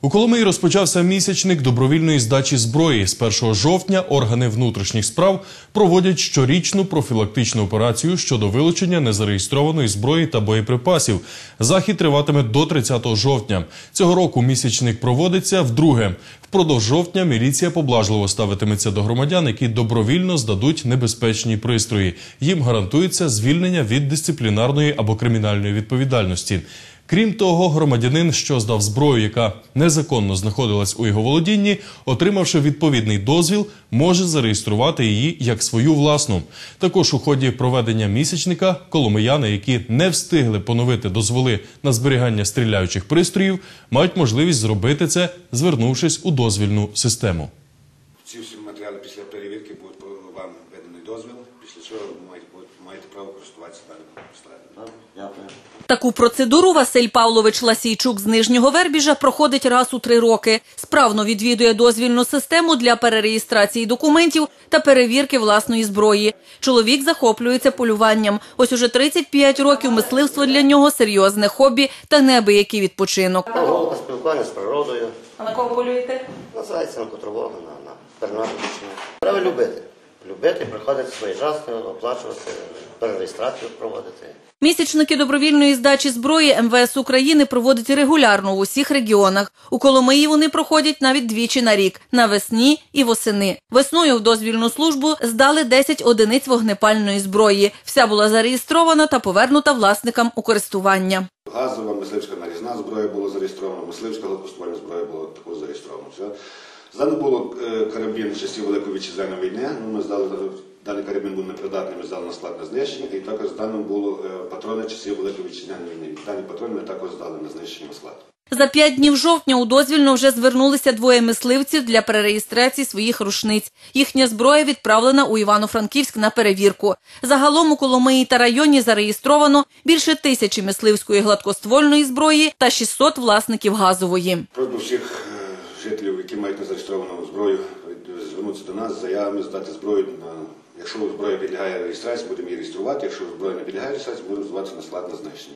У Коломиї розпочався місячник добровільної здачі зброї. З 1 жовтня органи внутрішніх справ проводять щорічну профілактичну операцію щодо вилучення незареєстрованої зброї та боєприпасів. Захід триватиме до 30 жовтня. Цього року місячник проводиться вдруге. Впродовж жовтня міліція поблажливо ставитиметься до громадян, які добровільно здадуть небезпечні пристрої. Їм гарантується звільнення від дисциплінарної або кримінальної відповідальності. Крім того, громадянин, що здав зброю, яка незаконно знаходилась у його володінні, отримавши відповідний дозвіл, може зареєструвати її як свою власну. Також у ході проведення місячника коломияни, які не встигли поновити дозволи на зберігання стріляючих пристроїв, мають можливість зробити це, звернувшись у дозвільну систему. Перевірки будуть по- вам виданий дозвіл, після чого ви маєте, маєте право користуватися даним. Дякую. Таку процедуру Василь Павлович Ласійчук з Нижнього Вербіжа проходить раз у три роки. Справно відвідує дозвільну систему для перереєстрації документів та перевірки власної зброї. Чоловік захоплюється полюванням. Ось уже 35 років мисливство для нього серйозне хобі та неабиякий відпочинок. Голка спілкування з природою. А на кого полюєте? Називається на котрового, на, на. Треба любити. Любити, приходити своєчасно, оплачувати, перереєстрацію проводити. Місячники добровільної здачі зброї МВС України проводить регулярно в усіх регіонах. У Коломиї вони проходять навіть двічі на рік – навесні і восени. Весною в дозвільну службу здали 10 одиниць вогнепальної зброї. Вся була зареєстрована та повернута власникам у користування. Газова, мисливська нарізна зброя була зареєстрована, мисливська гладкоствольна зброя була також зареєстрована. Здано було е, карабін часів Великої вітчизняної війни. Ну, ми здали, даний карабін був непридатний, ми здали на склад на знищення. І також здано було е, патрони часів Великої вітчизняної війни. Дані патрони ми також здали на знищення склад. За п'ять днів жовтня у дозвільно вже звернулися двоє мисливців для перереєстрації своїх рушниць. Їхня зброя відправлена у Івано-Франківськ на перевірку. Загалом у Коломиї та районі зареєстровано більше тисячі мисливської гладкоствольної зброї та 600 власників газової. Прошу всіх е, жителів, які мають незареєстровану зброю, звернутися до нас заявами, здати зброю. Якщо зброя підлягає реєстрації, будемо її реєструвати. Якщо зброя не підлягає реєстрації, будемо звати на склад на знищення.